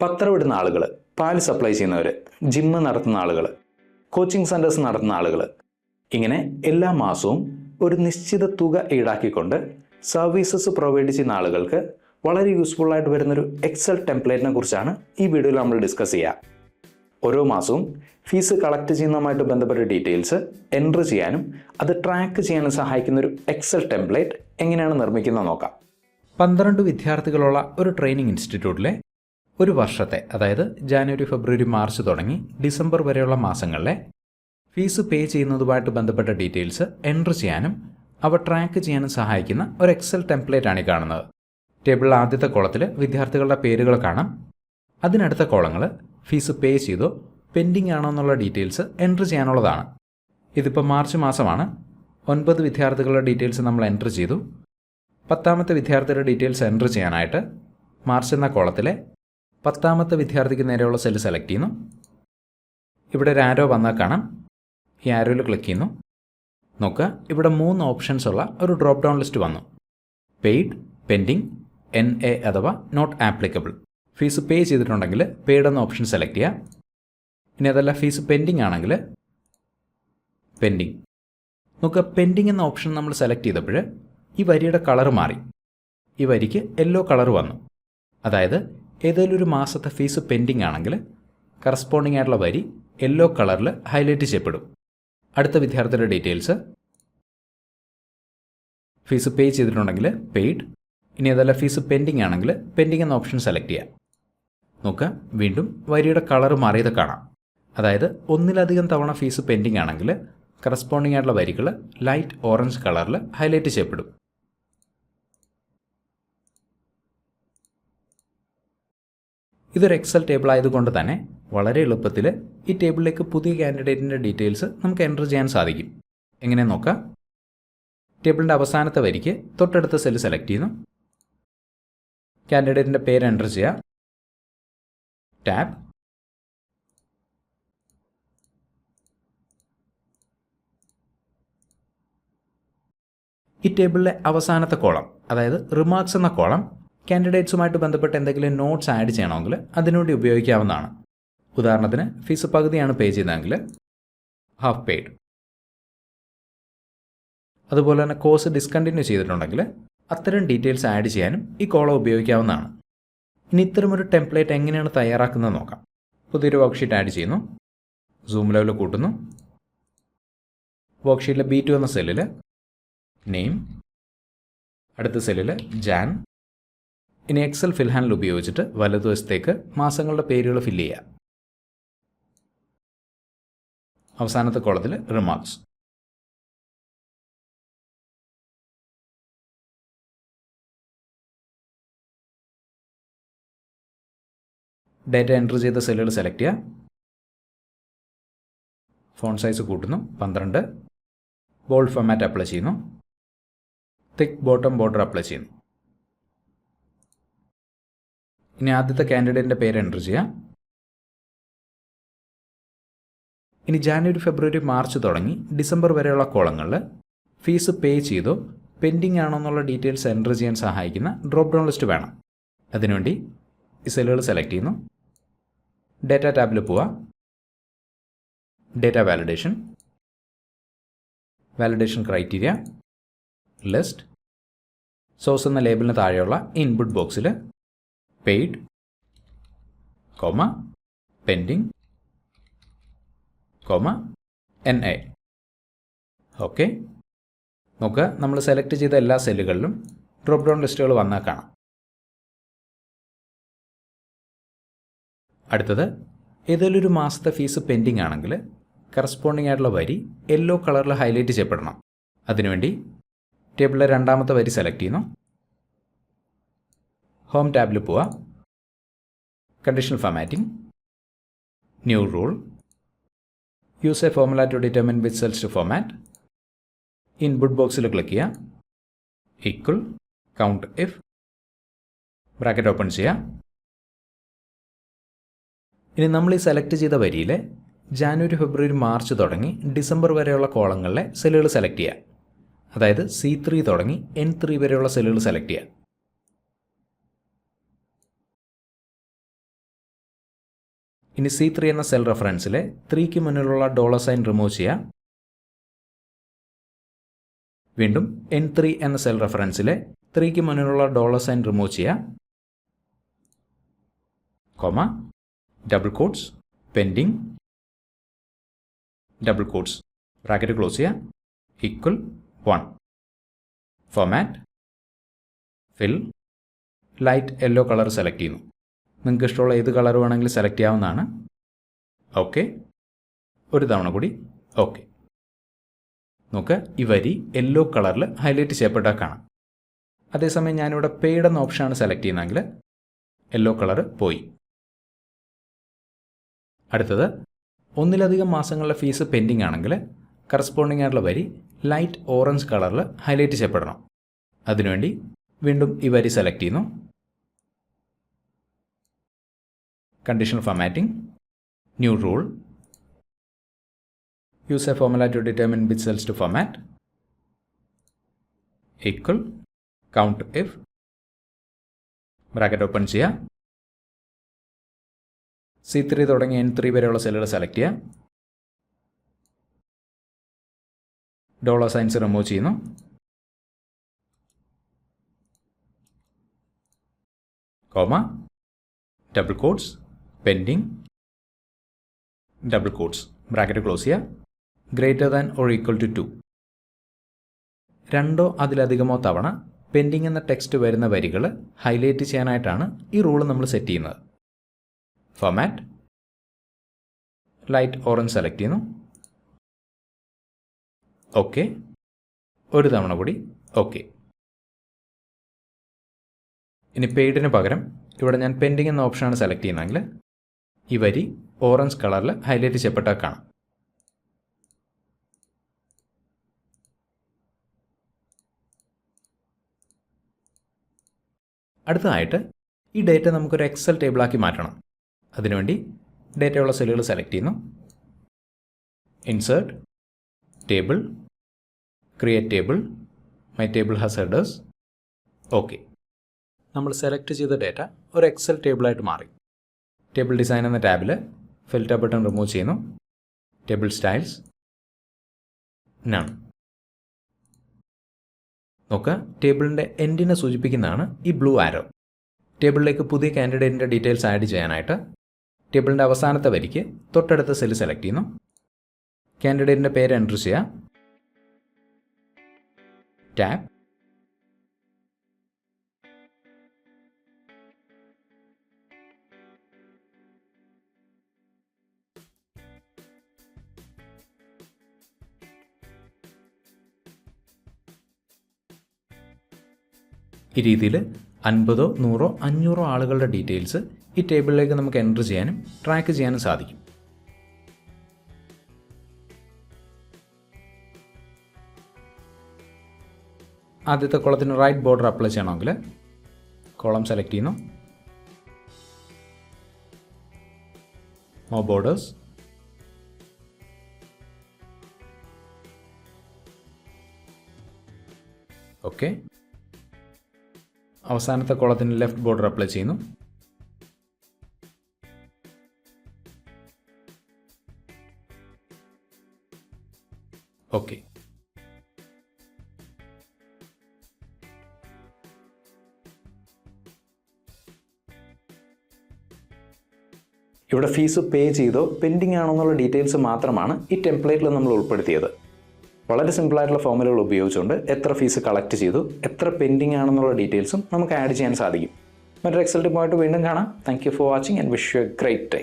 പത്രം ഇടുന്ന ആളുകൾ പാൽ സപ്ലൈ ചെയ്യുന്നവർ ജിമ്മ് നടത്തുന്ന ആളുകൾ കോച്ചിങ് സെന്റേഴ്സ് നടത്തുന്ന ആളുകൾ ഇങ്ങനെ എല്ലാ മാസവും ഒരു നിശ്ചിത തുക ഈടാക്കിക്കൊണ്ട് സർവീസസ് പ്രൊവൈഡ് ചെയ്യുന്ന ആളുകൾക്ക് വളരെ യൂസ്ഫുൾ ആയിട്ട് വരുന്നൊരു എക്സൽ ടെംപ്ലേറ്റിനെ കുറിച്ചാണ് ഈ വീഡിയോയിൽ നമ്മൾ ഡിസ്കസ് ചെയ്യുക ഓരോ മാസവും ഫീസ് കളക്ട് ചെയ്യുന്നതുമായിട്ട് ബന്ധപ്പെട്ട ഡീറ്റെയിൽസ് എൻട്രി ചെയ്യാനും അത് ട്രാക്ക് ചെയ്യാനും സഹായിക്കുന്ന ഒരു എക്സൽ ടെംപ്ലേറ്റ് എങ്ങനെയാണ് നിർമ്മിക്കുന്നത് നോക്കാം. പന്ത്രണ്ട് വിദ്യാർത്ഥികളുള്ള ഒരു ട്രെയിനിങ് ഇൻസ്റ്റിറ്റ്യൂട്ടിലെ ഒരു വർഷത്തെ അതായത് ജാനുവരി ഫെബ്രുവരി മാർച്ച് തുടങ്ങി ഡിസംബർ വരെയുള്ള മാസങ്ങളിലെ ഫീസ് പേ ചെയ്യുന്നതുമായിട്ട് ബന്ധപ്പെട്ട ഡീറ്റെയിൽസ് എൻട്രി ചെയ്യാനും അവ ട്രാക്ക് ചെയ്യാനും സഹായിക്കുന്ന ഒരു എക്സൽ ടെംപ്ലേറ്റ് ആണ് ഈ കാണുന്നത്. ടേബിളിൽ ആദ്യത്തെ കോളത്തിൽ വിദ്യാർത്ഥികളുടെ പേരുകൾ കാണാം. അതിനടുത്ത കോളങ്ങൾ ഫീസ് പേ ചെയ്തോ പെൻഡിങ് ആണോ എന്നുള്ള ഡീറ്റെയിൽസ് എൻട്രി ചെയ്യാനുള്ളതാണ്. ഇതിപ്പോൾ മാർച്ച് മാസമാണ്. ഒൻപത് വിദ്യാർത്ഥികളുടെ ഡീറ്റെയിൽസ് നമ്മൾ എൻട്രി ചെയ്തു. പത്താമത്തെ വിദ്യാർത്ഥിയുടെ ഡീറ്റെയിൽസ് എൻട്രി ചെയ്യാനായിട്ട് മാർച്ച് എന്ന കോളത്തിലെ പത്താമത്തെ വിദ്യാർത്ഥിക്ക് നേരെയുള്ള സെല്ല് സെലക്ട് ചെയ്യുന്നു. ഇവിടെ ഒരു ആരോ വന്നാൽ കാണാം. ഈ ആരോയിൽ ക്ലിക്ക് ചെയ്യുന്നു. നോക്കുക ഇവിടെ മൂന്ന് ഓപ്ഷൻസ് ഉള്ള ഒരു ഡ്രോപ്പ് ഡൗൺ ലിസ്റ്റ് വന്നു. പെയ്ഡ് പെൻഡിങ് എൻ എ അഥവാ നോട്ട് ആപ്ലിക്കബിൾ ഫീസ് പേ ചെയ്തിട്ടുണ്ടെങ്കിൽ പെയ്ഡ് എന്ന ഓപ്ഷൻ സെലക്ട് ചെയ്യുക. ഇനി അതല്ല ഫീസ് പെൻഡിങ് ആണെങ്കിൽ പെൻഡിങ് നോക്കുക പെൻഡിങ് എന്ന ഓപ്ഷൻ നമ്മൾ സെലക്ട് ചെയ്തപ്പോൾ ഈ വരിയുടെ കളർ മാറി. ഈ വരിക്ക് യെല്ലോ കളർ വന്നു. അതായത് ഏതെങ്കിലും ഒരു മാസത്തെ ഫീസ് പെൻഡിങ് ആണെങ്കിൽ കറസ്പോണ്ടിങ് ആയിട്ടുള്ള വരി യെല്ലോ കളറിൽ ഹൈലൈറ്റ് ചെയ്യപ്പെടും. അടുത്ത വിദ്യാർത്ഥിയുടെ ഡീറ്റെയിൽസ് ഫീസ് പേ ചെയ്തിട്ടുണ്ടെങ്കിൽ പെയ്ഡ് ഇനി അതല്ല ഫീസ് പെൻഡിങ് ആണെങ്കിൽ പെൻഡിങ് എന്ന ഓപ്ഷൻ സെലക്ട് ചെയ്യാം. നോക്കുക വീണ്ടും വരിയുടെ കളർ മാറിയത് കാണാം. അതായത് ഒന്നിലധികം തവണ ഫീസ് പെൻഡിങ് ആണെങ്കിൽ കറസ്പോണ്ടിങ് ആയിട്ടുള്ള വരികൾ ലൈറ്റ് ഓറഞ്ച് കളറിൽ ഹൈലൈറ്റ് ചെയ്യപ്പെടും. ഇതൊരു എക്സൽ ടേബിൾ ആയതുകൊണ്ട് തന്നെ വളരെ എളുപ്പത്തിൽ ഈ ടേബിളിലേക്ക് പുതിയ കാൻഡിഡേറ്റിന്റെ ഡീറ്റെയിൽസ് നമുക്ക് എന്റർ ചെയ്യാൻ സാധിക്കും. എങ്ങനെ നോക്കാം? ടേബിളിന്റെ അവസാനത്തെ വരിക്ക് തൊട്ടടുത്ത സെൽ സെലക്ട് ചെയ്യുന്നു. കാൻഡിഡേറ്റിന്റെ പേര് എന്റർ ചെയ്യുക. ടാബ് ഈ ടേബിളിലെ അവസാനത്തെ കോളം അതായത് റിമാർക്സ് എന്ന കോളം കാൻഡിഡേറ്റ്സുമായിട്ട് ബന്ധപ്പെട്ട് എന്തെങ്കിലും നോട്ട്സ് ആഡ് ചെയ്യണമെങ്കിൽ അതിനുവേണ്ടി ഉപയോഗിക്കാവുന്നതാണ്. ഉദാഹരണത്തിന് ഫീസ് പകുതിയാണ് പേ ചെയ്തതെങ്കിൽ ഹാഫ് പെയ്ഡ് അതുപോലെ തന്നെ കോഴ്സ് ഡിസ്കണ്ടിന്യൂ ചെയ്തിട്ടുണ്ടെങ്കിൽ അത്തരം ഡീറ്റെയിൽസ് ആഡ് ചെയ്യാനും ഈ കോളം ഉപയോഗിക്കാവുന്നതാണ്. ഇനി ഇത്തരമൊരു ടെംപ്ലേറ്റ് എങ്ങനെയാണ് തയ്യാറാക്കുന്നത് നോക്കാം. പുതിയൊരു വർക്ക്ഷീറ്റ് ആഡ് ചെയ്യുന്നു. സൂം ലെവൽ കൂട്ടുന്നു. വർക്ക്ഷീറ്റിലെ ബി ടു എന്ന സെല്ലിൽ നെയിം അടുത്ത സെല്ലിൽ ജാൻ ഇനി എക്സൽ ഫിൽ ഹാൻഡിൽ ഉപയോഗിച്ചിട്ട് വലതുവശത്തേക്ക് മാസങ്ങളുടെ പേരുകൾ ഫില്ല് ചെയ്യുക. അവസാനത്തെ കോളത്തിൽ റിമാർക്സ് ഡേറ്റ എന്റർ ചെയ്ത സെല്ലുകൾ സെലക്ട് ചെയ്യുക. ഫോൺ സൈസ് കൂട്ടുന്നു പന്ത്രണ്ട്. ബോൾഡ് ഫോമാറ്റ് അപ്ലൈ ചെയ്യുന്നു. തിക്ക് ബോട്ടം ബോർഡർ അപ്ലൈ ചെയ്യുന്നു. ഇനി ആദ്യത്തെ കാൻഡിഡേറ്റിന്റെ പേര് എന്റർ ചെയ്യാം. ഇനി ജാനുവരി ഫെബ്രുവരി മാർച്ച് തുടങ്ങി ഡിസംബർ വരെയുള്ള കോളങ്ങളിൽ ഫീസ് പേ ചെയ്തോ പെൻഡിങ് ആണോ എന്നുള്ള ഡീറ്റെയിൽസ് എന്റർ ചെയ്യാൻ സഹായിക്കുന്ന ഡ്രോപ്പ് ഡൗൺ ലിസ്റ്റ് വേണം. അതിനുവേണ്ടി ഈ സെല്ലുകൾ സെലക്ട് ചെയ്യുന്നു. ഡേറ്റ ടാബിൽ പോവുക data validation validation criteria list source എന്ന ലേബലിന് താഴെയുള്ള ഇൻപുട്ട് ബോക്സിൽ paid comma pending comma N okay നോക്കുക നമ്മൾ സെലക്ട് ചെയ്ത എല്ലാ സെല്ലുകളിലും ഡ്രോപ്പ് ഡൗൺ ലിസ്റ്റുകൾ വന്നാൽ കാണാം. അടുത്തത് ഏതെങ്കിലും ഒരു മാസത്തെ ഫീസ് പെൻഡിങ് ആണെങ്കിൽ കറസ്പോണ്ടിങ് ആയിട്ടുള്ള വരി യെല്ലോ കളറിൽ ഹൈലൈറ്റ് ചെയ്യപ്പെടണം. അതിനുവേണ്ടി ടേബിളിലെ രണ്ടാമത്തെ വരി സെലക്ട് ചെയ്യുന്നു. ഹോം ടാബിൽ പോവുക conditional formatting new rule use a formula to determine with cells to format input ബോക്സിൽ ക്ലിക്ക് ചെയ്യുക equal count if bracket open ചെയ്യുക ഇനി നമ്മൾ ഈ സെലക്ട് ചെയ്ത വരിയിലെ ജാനുവരി ഫെബ്രുവരി മാർച്ച് തുടങ്ങി ഡിസംബർ വരെയുള്ള കോളങ്ങളിലെ സെല്ലുകൾ സെലക്ട് ചെയ്യുക അതായത് സി ത്രീ തുടങ്ങി എൻ ത്രീ വരെയുള്ള സെല്ലുകൾ സെലക്ട് ചെയ്യുക ഇനി സി ത്രീ എന്ന സെൽ റെഫറൻസിലെ ത്രീക്ക് മുന്നിലുള്ള ഡോളർ സൈൻ റിമൂവ് ചെയ്യാം. വീണ്ടും എൻ ത്രീ എന്ന സെൽ റെഫറൻസിലെ ത്രീക്ക് മുന്നിലുള്ള ഡോളർ സൈൻ റിമൂവ് ചെയ്യാം. Comma double quotes pending double quotes bracket close ചെയ്യുക equal one format fill light yellow colour select ചെയ്യുന്നു. നിങ്ങൾക്ക് ഇഷ്ടമുള്ള ഏത് കളർ വേണമെങ്കിലും സെലക്ട് ചെയ്യാവുന്നതാണ്. ഓക്കെ ഒരു തവണ കൂടി. ഓക്കെ നോക്ക് ഈ വരി യെല്ലോ കളറിൽ ഹൈലൈറ്റ് ചെയ്യപ്പെട്ടാൽ കാണാം. അതേസമയം ഞാനിവിടെ പെയ്ഡ് എന്ന ഓപ്ഷനാണ് സെലക്ട് ചെയ്യുന്നതെങ്കിൽ യെല്ലോ കളർ പോയി. അടുത്തത് ഒന്നിലധികം മാസങ്ങളിലെ ഫീസ് പെൻഡിങ് ആണെങ്കിൽ കറസ്പോണ്ടിങ് ആയിട്ടുള്ള വരി ലൈറ്റ് ഓറഞ്ച് കളറിൽ ഹൈലൈറ്റ് ചെയ്യപ്പെടണം. അതിനുവേണ്ടി വീണ്ടും ഈ വരി സെലക്ട് ചെയ്യുന്നു. Conditional formatting, new rule, use a formula to determine which cells to format, equal, count if, bracket open ചെയ്യുക സി ത്രീ തുടങ്ങി എൻ ത്രീ വരെയുള്ള സെല്ലുകൾ സെലക്ട് ചെയ്യുക ഡോളർ സയൻസ് റിമൂവ് ചെയ്യുന്നു comma double quotes pending double quotes bracket close ചെയ്യുക greater than or equal to two രണ്ടോ അതിലധികമോ തവണ പെൻഡിങ് എന്ന ടെക്സ്റ്റ് വരുന്ന വരികൾ ഹൈലൈറ്റ് ചെയ്യാനായിട്ടാണ് ഈ റൂൾ നമ്മൾ സെറ്റ് ചെയ്യുന്നത്. ഫോമാറ്റ് ലൈറ്റ് ഓറഞ്ച് സെലക്ട് ചെയ്യുന്നു. ഓക്കെ ഒരു തവണ കൂടി. ഓക്കെ ഇനി പെയ്ഡിന് പകരം ഇവിടെ ഞാൻ പെൻഡിങ് എന്ന ഓപ്ഷനാണ് സെലക്ട് ചെയ്യുന്നതെങ്കിൽ ഈ വരി ഓറഞ്ച് കളറിൽ ഹൈലൈറ്റ് ചെയ്യപ്പെട്ട കാണാം. അടുത്തതായിട്ട് ഈ ഡേറ്റ നമുക്കൊരു എക്സൽ ടേബിളാക്കി മാറ്റണം. അതിനുവേണ്ടി ഡേറ്റയുള്ള സെല്ലുകൾ സെലക്ട് ചെയ്യുന്നു. Insert table create table my table has headers okay നമ്മൾ സെലക്ട് ചെയ്ത ഡേറ്റ ഒരു എക്സൽ ടേബിളായിട്ട് മാറി. ടേബിൾ ഡിസൈൻ എന്ന ടാബിൽ ഫിൽറ്റർ ബട്ടൺ റിമൂവ് ചെയ്യുന്നു. Table styles. നൺ നോക്കുക ടേബിളിന്റെ എൻഡിനെ സൂചിപ്പിക്കുന്നതാണ് ഈ ബ്ലൂ ആരോ. ടേബിളിലേക്ക് പുതിയ കാൻഡിഡേറ്റിന്റെ ഡീറ്റെയിൽസ് ആഡ് ചെയ്യാനായിട്ട് ടേബിളിന്റെ അവസാനത്തെ വരിക്ക് തൊട്ടടുത്ത സെൽ സെലക്ട് ചെയ്യുന്നു. കാൻഡിഡേറ്റിന്റെ പേര് എൻട്രി ചെയ്യുക. ടാബ് ഈ രീതിയിൽ അൻപതോ നൂറോ അഞ്ഞൂറോ ആളുകളുടെ ഡീറ്റെയിൽസ് ഈ ടേബിളിലേക്ക് നമുക്ക് എന്റർ ചെയ്യാനും ട്രാക്ക് ചെയ്യാനും സാധിക്കും. ആദ്യത്തെ കുളത്തിന് റൈറ്റ് ബോർഡർ അപ്ലൈ ചെയ്യണമെങ്കിൽ കോളം സെലക്ട് ചെയ്യുന്നു. മോ ബോർഡേഴ്സ് ഓക്കെ അവസാനത്തെ കോളത്തിന് ലെഫ്റ്റ് ബോർഡർ അപ്ലൈ ചെയ്യുന്നു. ഓക്കെ. ഇവിടെ ഫീസ് പേ ചെയ്തോ. പെൻഡിംഗ് ആണോ എന്നുള്ള ഡീറ്റെയിൽസ് മാത്രമാണ് ഈ ടെംപ്ലേറ്റിൽ നമ്മൾ ഉൾപ്പെടുത്തിയത്. വളരെ സിമ്പിളായിട്ടുള്ള ഫോമുലകൾ ഉപയോഗിച്ചുകൊണ്ട് എത്ര ഫീസ് കളക്ട് ചെയ്തു എത്ര പെൻഡിങ് ആണെന്നുള്ള ഡീറ്റെയിൽസും നമുക്ക് ആഡ് ചെയ്യാൻ സാധിക്കും. മറ്റൊരു എക്സൽ ടിപ്പുമായിട്ട് വീണ്ടും കാണാം. Thank you for watching and wish you a great day